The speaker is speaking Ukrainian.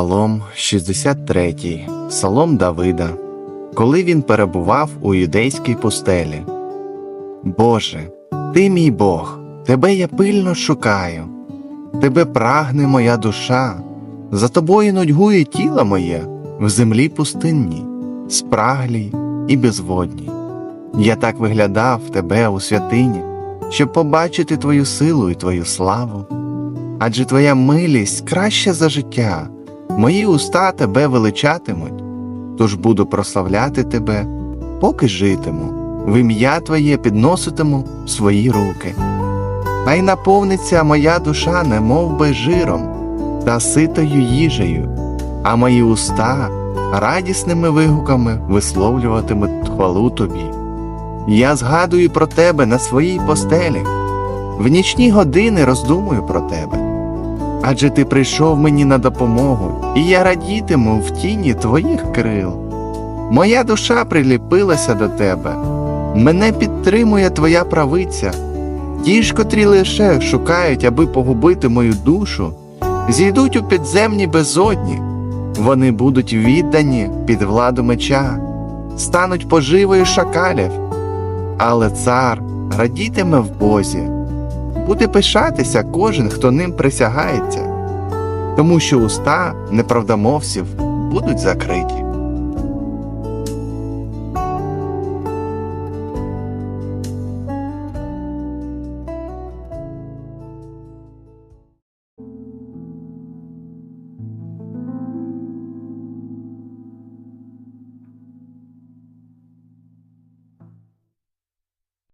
Псалом 63, Псалом Давида, коли він перебував у юдейській пустелі. Боже, ти мій Бог, тебе я пильно шукаю, тебе прагне моя душа, за тобою нудьгує тіло моє в землі пустинній, спраглій і безводній. Я так виглядав тебе у святині, щоб побачити твою силу і твою славу. Адже твоя милість краща за життя, мої уста тебе величатимуть, тож буду прославляти тебе, поки житиму, в ім'я Твоє підноситиму свої руки. Хай наповниться моя душа, немов би жиром, та ситою їжею, а мої уста радісними вигуками висловлюватимуть хвалу тобі. Я згадую про тебе на своїй постелі, в нічні години роздумую про тебе. Адже ти прийшов мені на допомогу, і я радітиму в тіні твоїх крил. Моя душа приліпилася до тебе, мене підтримує твоя правиця. Ті ж, котрі лише шукають, аби погубити мою душу, зійдуть у підземні безодні, вони будуть віддані під владу меча, стануть поживою шакалів, але цар радітиме в Бозі буде пишатися кожен, хто ним присягається, тому що уста неправдомовців будуть закриті.